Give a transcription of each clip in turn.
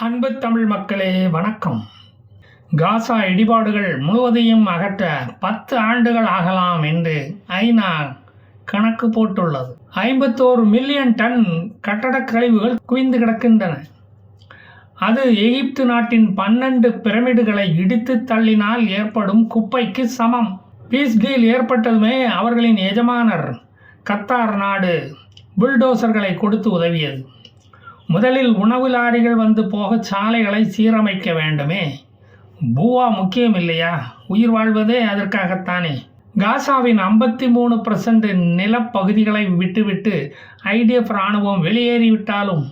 அன்பு தமிழ் மக்களே வணக்கம். காசா இடிபாடுகள் முழுவதையும் அகற்ற பத்து ஆண்டுகள் ஆகலாம் என்று ஐநா கணக்கு போட்டுள்ளது. ஐம்பத்தோரு மில்லியன் டன் கட்டடக் கழிவுகள் குவிந்து கிடக்கின்றன. அது எகிப்து நாட்டின் பன்னெண்டு பிரமிடுகளை இடித்து தள்ளினால் ஏற்படும் குப்பைக்கு சமம். பீஸ் டீல் ஏற்பட்டதுமே அவர்களின் எஜமானர் கத்தார் நாடு புல்டோசர்களை கொடுத்து உதவியது. முதலில் உணவு லாரிகள் வந்து போக சாலைகளை சீரமைக்க வேண்டுமே. பூவா முக்கியம் இல்லையா உயிர் வாழ்வதே அதற்காகத்தானே. காசாவின் ஐம்பத்தி மூணு பர்சன்ட் நிலப்பகுதிகளை விட்டுவிட்டு ஐடிஎஃப் இராணுவம் வெளியேறிவிட்டாலும்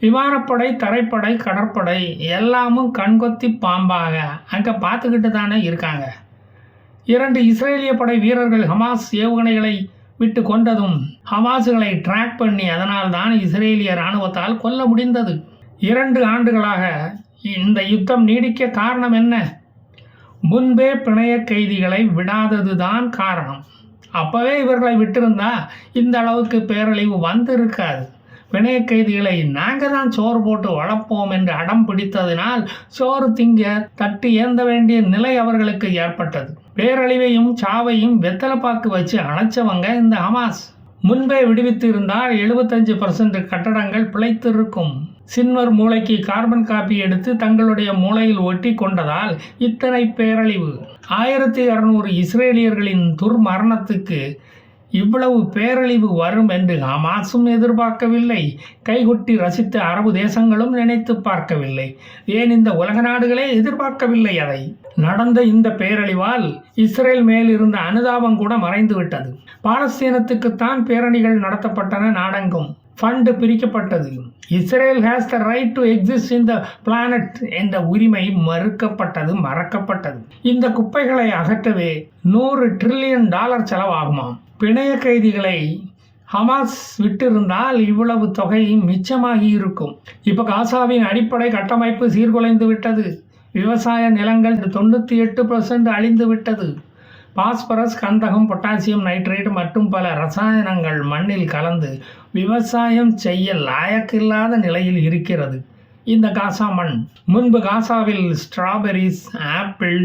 விமானப்படை தரைப்படை கடற்படை எல்லாமும் கண்கொத்தி பாம்பாக அங்கே பார்த்துக்கிட்டு தானே இருக்காங்க. இரண்டு இஸ்ரேலிய படை வீரர்கள் ஹமாஸ் ஏவுகணைகளை விட்டு கொண்டதும் ஹமாஸுகளை ட்ராக் பண்ணி அதனால் தான் இஸ்ரேலிய இராணுவத்தால் கொல்ல முடிந்தது. இரண்டு ஆண்டுகளாக இந்த யுத்தம் நீடிக்க காரணம் என்ன? முன்பே பிணைய கைதிகளை விடாதது தான் காரணம். அப்போவே இவர்களை விட்டிருந்தா இந்த அளவுக்கு பேரழிவு வந்திருக்காது. பிணைய கைதிகளை நாங்கள் தான் சோறு போட்டு வளர்ப்போம் என்று அடம் பிடித்ததினால் சோறு திங்க தட்டி ஏந்த வேண்டிய நிலை அவர்களுக்கு ஏற்பட்டது. பேரழிவையும் சாவையும் வெத்தலைப்பாக்கு வச்சு அணைச்சவங்க இந்த ஹமாஸ். முன்பே விடுவித்து இருந்தால் எழுபத்தஞ்சு பர்சன்ட் கட்டடங்கள் பிழைத்திருக்கும். சின்வர் மூளைக்கு கார்பன் காப்பி எடுத்து தங்களுடைய மூளையில் ஒட்டி கொண்டதால் இத்தனை பேரழிவு. ஆயிரத்தி இரநூறு இஸ்ரேலியர்களின் துர்மரணத்துக்கு இவ்வளவு பேரழிவு வரும் என்று ஹமாஸும் எதிர்பார்க்கவில்லை. கைகொட்டி ரசித்த அரபு தேசங்களும் நினைத்து பார்க்கவில்லை. ஏன் இந்த உலக நாடுகளே எதிர்பார்க்கவில்லை அதை? நடந்த இந்த பேரழிவால் இஸ்ரேல் மேல் இருந்த அனுதாபம் கூட மறைந்து விட்டது பாலஸ்தீனத்துக்குத்தான் பேரணிகள் நடத்தப்பட்டன நாடெங்கும். ஃபண்டு பிரிக்கப்பட்டது. Israel has the right to exist in the planet என்ற உரிமை மறுக்கப்பட்டது மறக்கப்பட்டது. இந்த குப்பைகளை அகற்றவே நூறு ட்ரில்லியன் டாலர் செலவாகுமாம். பிணைய கைதிகளை ஹமாஸ் விட்டிருந்தால் இவ்வளவு தொகை மிச்சமாகி இருக்கும் இப்போ காசாவின் அடிப்படை கட்டமைப்பு சீர்குலைந்து விட்டது. விவசாய நிலங்கள் தொண்ணூற்றி எட்டு பர்சன்ட் அழிந்து விட்டது. பாஸ்பரஸ் கந்தகம் பொட்டாசியம் நைட்ரேட் மற்றும் பல ரசாயனங்கள் மண்ணில் கலந்து விவசாயம் செய்ய லாயக்கில்லாத நிலையில் இருக்கிறது. இந்த காசா மண். முன்பு காசாவில் ஸ்ட்ராபெரிஸ் ஆப்பிள்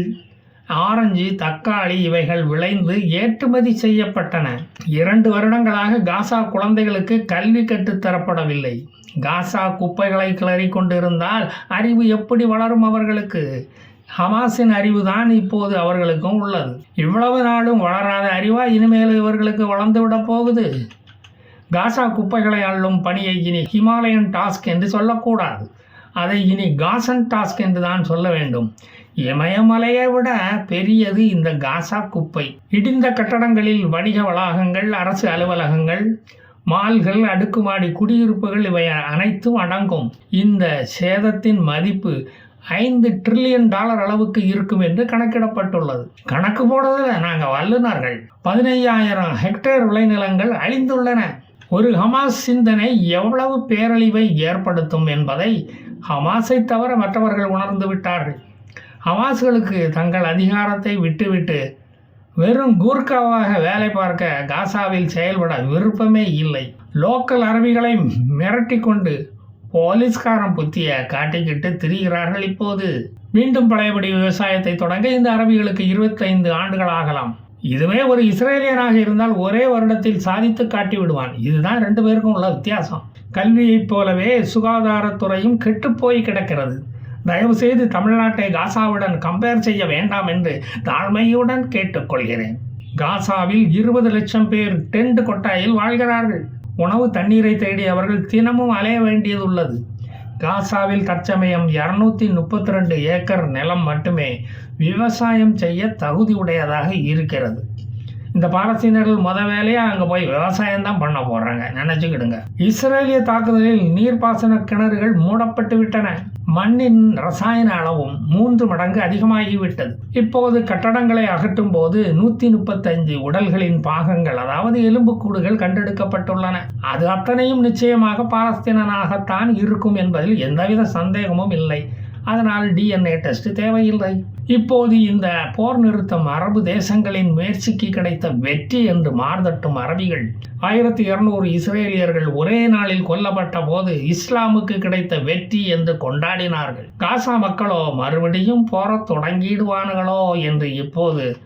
ஆரஞ்சு தக்காளி இவைகள் விளைந்து ஏற்றுமதி செய்யப்பட்டன. இரண்டு வருடங்களாக காசா குழந்தைகளுக்கு கல்வி கற்றுத்தரப்படவில்லை காசா குப்பைகளை கிளறி கொண்டிருந்தால் அறிவு எப்படி வளரும் அவர்களுக்கு? ஹமாஸின் அறிவுதான் இப்போது அவர்களுக்கும் உள்ளது. இவ்வளவு நாளும் வளராத அறிவா இனிமேல் இவர்களுக்கு வளர்ந்து விட போகுது? காசா குப்பைகளை அள்ளும் பணியை இனி ஹிமாலயன் டாஸ்க் என்று சொல்லக்கூடாது. அதை இனி காசன் டாஸ்க் என்று தான் சொல்ல வேண்டும். இமயமலையை விட பெரியது இந்த காசா குப்பை. இடிந்த கட்டடங்களில் வணிக வளாகங்கள் அரசு அலுவலகங்கள் மால்கள் அடுக்குமாடி குடியிருப்புகள் இவை அனைத்தும் அடங்கும். இந்த சேதத்தின் மதிப்பு ஐந்து ட்ரில்லியன் டாலர் அளவுக்கு இருக்கும் என்று கணக்கிடப்பட்டுள்ளது. கணக்கு போடுறதுல நாங்கள் வல்லுநர்கள். பதினையாயிரம் ஹெக்டேர் விளைநிலங்கள் அழிந்துள்ளன. ஒரு ஹமாஸ் சிந்தனை எவ்வளவு பேரழிவை ஏற்படுத்தும் என்பதை ஹமாஸை தவிர மற்றவர்கள் உணர்ந்து விட்டார்கள். ஹமாஸ்களுக்கு தங்கள் அதிகாரத்தை விட்டுவிட்டு வெறும் கூர்க்காவாக வேலை பார்க்க காசாவில் செயல்பட விருப்பமே இல்லை. லோக்கல் அரபிகளை மிரட்டி கொண்டு போலீஸ்காரன் புத்திய காட்டிக்கிட்டு திரிகிறார்கள் இப்போது. மீண்டும் பழையபடி விவசாயத்தை தொடங்க இந்த அரபிகளுக்கு இருபத்தைந்து ஆண்டுகள் ஆகலாம். இதுவே ஒரு இஸ்ரேலியனாக இருந்தால் ஒரே வருடத்தில் சாதித்து காட்டி விடுவான். இதுதான் ரெண்டு பேருக்கும் உள்ள வித்தியாசம். கல்வியைப் போலவே சுகாதாரத்துறையும் கெட்டுப்போய் கிடக்கிறது. தயவு செய்து தமிழ்நாட்டை காசாவுடன் கம்பேர் செய்ய வேண்டாம் என்று தாழ்மையுடன் கேட்டுக்கொள்கிறேன். காசாவில் இருபது லட்சம் பேர் டென்ட் கொட்டாயில் வாழ்கிறார்கள். உணவு தண்ணீரை தேடி அவர்கள் தினமும் அலைய வேண்டியதுள்ளது காசாவில் தற்சமயம் இரநூத்தி முப்பத்தி ரெண்டு ஏக்கர் நிலம் மட்டுமே விவசாயம் செய்ய தகுதி உடையதாக இருக்கிறது. இந்த பாலஸ்தீனர்கள் முத வேலையாக அங்கே போய் விவசாயம் தான் பண்ண போகிறாங்க நினச்சிக்கிடுங்க. இஸ்ரேலிய தாக்குதலில் நீர்ப்பாசன கிணறுகள் மூடப்பட்டு விட்டன. மண்ணின் ரசாயன அளவும் மூன்று மடங்கு அதிகமாகிவிட்டது. இப்போது கட்டடங்களை அகற்றும் போது நூற்றி முப்பத்தஞ்சு உடல்களின் பாகங்கள் அதாவது எலும்புக்கூடுகள் கண்டெடுக்கப்பட்டுள்ளன. அது அத்தனையும் நிச்சயமாக பாலஸ்தீனனாகத்தான் இருக்கும் என்பதில் எந்தவித சந்தேகமும் இல்லை. அதனால் டிஎன்ஏ டெஸ்ட் தேவையில்லை. இப்போது இந்த போர் நிறுத்தம் அரபு தேசங்களின் முயற்சிக்கு கிடைத்த வெற்றி என்று மார்தட்டும் அரபிகள். ஆயிரத்தி இருநூறு இஸ்ரேலியர்கள் ஒரே நாளில் கொல்லப்பட்ட போது இஸ்லாமுக்கு கிடைத்த வெற்றி என்று கொண்டாடினார்கள். காசா மக்களோ மறுபடியும் போரத் தொடங்கிடுவானுகளோ என்று இப்போது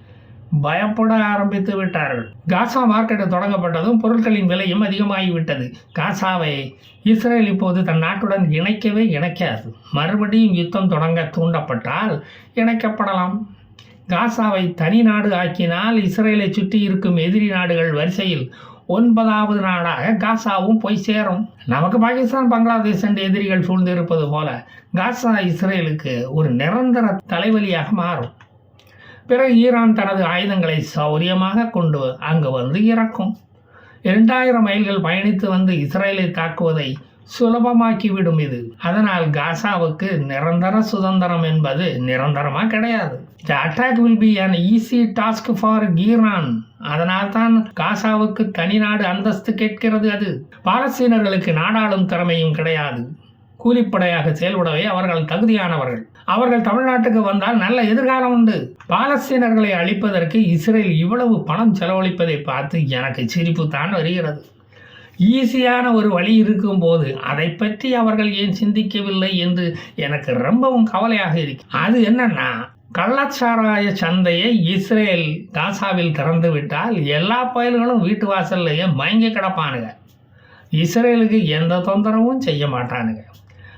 பயப்பட ஆரம்பித்து விட்டார்கள். காசா மார்க்கெட் தொடங்கப்பட்டதும் பொருட்களின் விலையும் அதிகமாகிவிட்டது. காசாவை இஸ்ரேல் இப்போது தன் நாட்டுடன் இணைக்கவே இணைக்காது. மறுபடியும் யுத்தம் தொடங்க தூண்டப்பட்டால் இணைக்கப்படலாம். காசாவை தனி நாடு ஆக்கினால் இஸ்ரேலை சுற்றி இருக்கும் எதிரி நாடுகள் வரிசையில் ஒன்பதாவது நாடாக காசாவும் போய் சேரும். நமக்கு பாகிஸ்தான் பங்களாதேஷ் என்ற எதிரிகள் சூழ்ந்திருப்பது போல காசா இஸ்ரேலுக்கு ஒரு நிரந்தர தலைவலியாக மாறும். பிறகு ஈரான் தனது ஆயுதங்களை சௌரியமாக கொண்டு அங்கு வந்து இறக்கும். இரண்டாயிரம் மைல்கள் பயணித்து வந்து இஸ்ரேலை தாக்குவதை சுலபமாக்கிவிடும் இது. அதனால் காசாவுக்கு நிரந்தர சுதந்திரம் என்பது நிரந்தரமா கிடையாது. The attack will be an easy task for Iran அதனால் தான் காசாவுக்கு தனிநாடு அந்தஸ்து கேட்கிறது அது. பாலஸ்தீனர்களுக்கு நாடாளும் திறமையும் கிடையாது. கூலிப்படையாக செயல்படவே அவர்கள் தகுதியானவர்கள். அவர்கள் தமிழ்நாட்டுக்கு வந்தால் நல்ல எதிர்காலம் உண்டு. பாலஸ்தீனர்களை அழிப்பதற்கு இஸ்ரேல் இவ்வளவு பணம் செலவழிப்பதை பார்த்து எனக்கு சிரிப்பு தான் வருகிறது. ஈஸியான ஒரு வழி இருக்கும்போது அதை பற்றி அவர்கள் ஏன் சிந்திக்கவில்லை என்று எனக்கு ரொம்பவும் கவலையாக இருக்கு. அது என்னன்னா கள்ளச்சாராய சந்தையை இஸ்ரேல் காசாவில் திறந்து விட்டால் எல்லா பயல்களும் வீட்டு வாசல்லையே மயங்கி கிடப்பானுங்க. இஸ்ரேலுக்கு எந்த தொந்தரவும் செய்ய மாட்டானுங்க.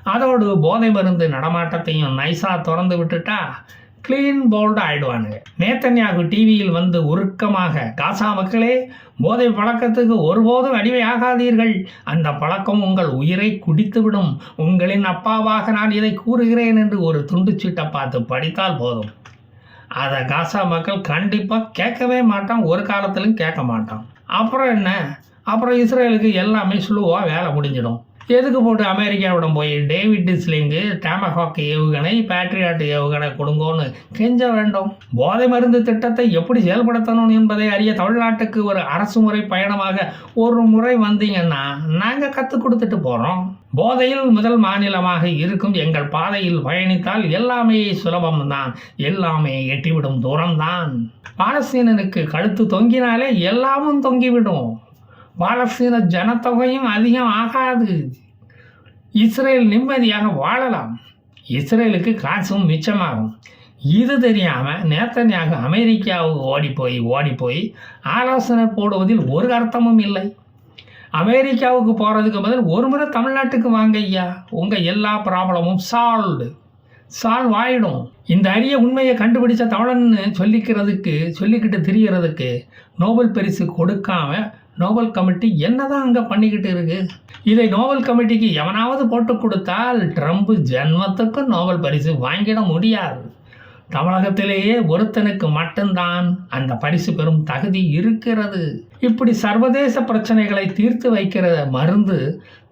அதோடு போதை மருந்து நடமாட்டத்தையும் நைஸாக திறந்து விட்டுட்டா க்ளீன் போல்டு ஆயிடுவானுங்க. நேத்தன்யாகு டிவியில் வந்து உருக்கமாக காசா மக்களே போதை பழக்கத்துக்கு ஒருபோதும் அடிமை ஆகாதீர்கள் அந்த பழக்கம் உங்கள் உயிரை குடித்துவிடும். உங்களின் அப்பாவாக நான் இதை கூறுகிறேன் என்று ஒரு துண்டுச்சீட்டை பார்த்து படித்தால் போதும். அதை காசா மக்கள் கண்டிப்பாக கேட்கவே மாட்டான். ஒரு காலத்திலும் கேட்க மாட்டான். அப்புறம் என்ன? அப்புறம் இஸ்ரேலுக்கு எல்லாமே சுழுவாக வேலை முடிஞ்சிடும். எதுக்கு போட்டு அமெரிக்காவிடம் போய் டேவிட் டிஸ்லிங்கு டேமஹாக் ஏவுகணை பேட்ரியாட் ஏவுகணை கொடுங்கோன்னு கெஞ்ச வேண்டும். போதை மருந்து திட்டத்தை எப்படி செயல்படுத்தணும் என்பதை அறிய தமிழ்நாட்டுக்கு ஒரு அரசு முறை பயணமாக ஒரு முறை வந்தீங்கன்னா நாங்கள் கற்றுக் கொடுத்துட்டு போகிறோம் போதையில் முதல் மாநிலமாக இருக்கும் எங்கள் பாதையில் பயணித்தால் எல்லாமே சுலபம்தான். எல்லாமே எட்டிவிடும் தூரம்தான். பாலஸ்தீனனுக்கு கழுத்து தொங்கினாலே எல்லாமும் தொங்கிவிடும். பாலஸ்தீன ஜனத்தொகையும் அதிகம் ஆகாது. இஸ்ரேல் நிம்மதியாக வாழலாம். இஸ்ரேலுக்கு காசும் மிச்சமாகும். இது தெரியாமல் நேத்தனியாக அமெரிக்காவுக்கு ஓடி போய் ஆலோசனை போடுவதில் ஒரு அர்த்தமும் இல்லை. அமெரிக்காவுக்கு போகிறதுக்கு பதில் ஒரு முறை தமிழ்நாட்டுக்கு வாங்க ஐயா. உங்கள் எல்லா ப்ராப்ளமும் சால்வ்டு சால்வ் ஆகிடும் இந்த அரிய உண்மையை கண்டுபிடிச்ச தமிழன்னு சொல்லிக்கிறதுக்கு சொல்லிக்கிட்டு திரியறதுக்கு நோபல் பரிசு கொடுக்காம நோபல் கமிட்டி என்னதான் அங்கே பண்ணிக்கிட்டு இருக்கு? இதை நோபல் கமிட்டிக்கு எவனாவது போட்டு கொடுத்தால் ட்ரம்ப் ஜென்மத்துக்கும் நோபல் பரிசு வாங்கிட முடியாது. தமிழகத்திலேயே ஒருத்தனுக்கு மட்டும்தான் அந்த பரிசு பெறும் தகுதி இருக்கிறது. இப்படி சர்வதேச பிரச்சனைகளை தீர்த்து வைக்கிற மருந்து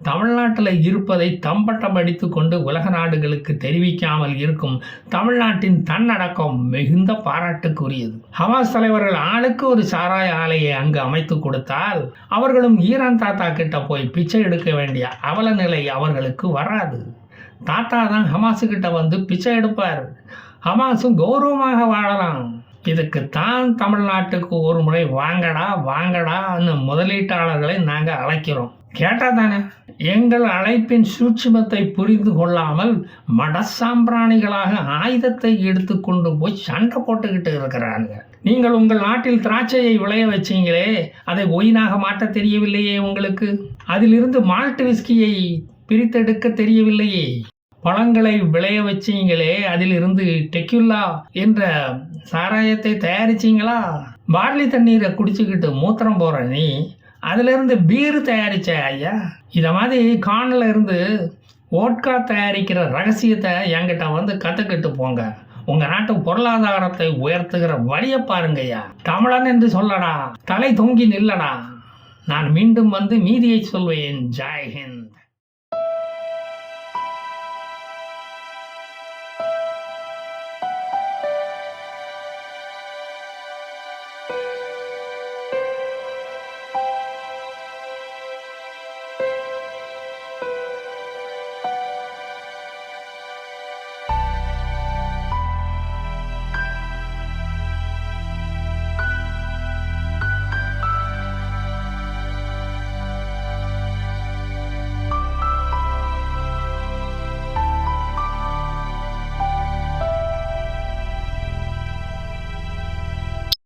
தமிழ்நாட்டில் இருப்பதை தம்பட்டம் அடித்து கொண்டு உலக நாடுகளுக்கு தெரிவிக்காமல் இருக்கும் தமிழ்நாட்டின் தன்னடக்கம் மிகுந்த பாராட்டுக்குரியது. ஹமாஸ் தலைவர்கள் ஆளுக்கு ஒரு சாராய ஆலையை அங்கு அமைத்து கொடுத்தால் அவர்களும் ஈரான் தாத்தா கிட்ட போய் பிச்சை எடுக்க வேண்டிய அவல நிலை அவர்களுக்கு வராது. தாத்தா தான் ஹமாஸு கிட்ட வந்து பிச்சை எடுப்பார். ஹமாஸும் கௌரவமாக வாழலாம். இதுக்கு தான் தமிழ்நாட்டுக்கு ஒரு முறை வாங்கடா வாங்கடான்னு முதலீட்டாளர்களை நாங்கள் அழைக்கிறோம். கேட்டா தானே எங்கள் அழைப்பின் சூட்சுமத்தை புரிந்து கொள்ளாமல் மடசாம்பிராணிகளாக ஆயுதத்தை எடுத்து கொண்டு போய் சண்டை போட்டுக்கிட்டு இருக்கிறாங்க நீங்கள் உங்கள் நாட்டில் திராட்சையை விளைய வச்சீங்களே அதை ஒயினாக மாற்ற தெரியவில்லையே உங்களுக்கு? அதிலிருந்து மால்ட் விஸ்கியை பிரித்தெடுக்க தெரியவில்லையே? பழங்களை விளைய வச்சீங்களே அதிலிருந்து டெக்யுல்லா என்ற சாராயத்தை தயாரிச்சீங்களா? பார்லி தண்ணீரை குடிச்சுக்கிட்டு மூத்திரம் போகிற நீ அதிலிருந்து பீர் தயாரிச்ச ஐயா? இதை மாதிரி கானில் இருந்து ஓட்கா தயாரிக்கிற ரகசியத்தை என்கிட்ட வந்து கற்றுக்கிட்டு போங்க. உங்கள் நாட்டு பொருளாதாரத்தை உயர்த்துகிற வழியை பாருங்கய்யா தமிழன் என்று சொல்லடா தலை தொங்கி நில்லடா. நான் மீண்டும் வந்து மீதியை சொல்வேன். ஜெய்ஹிந்த்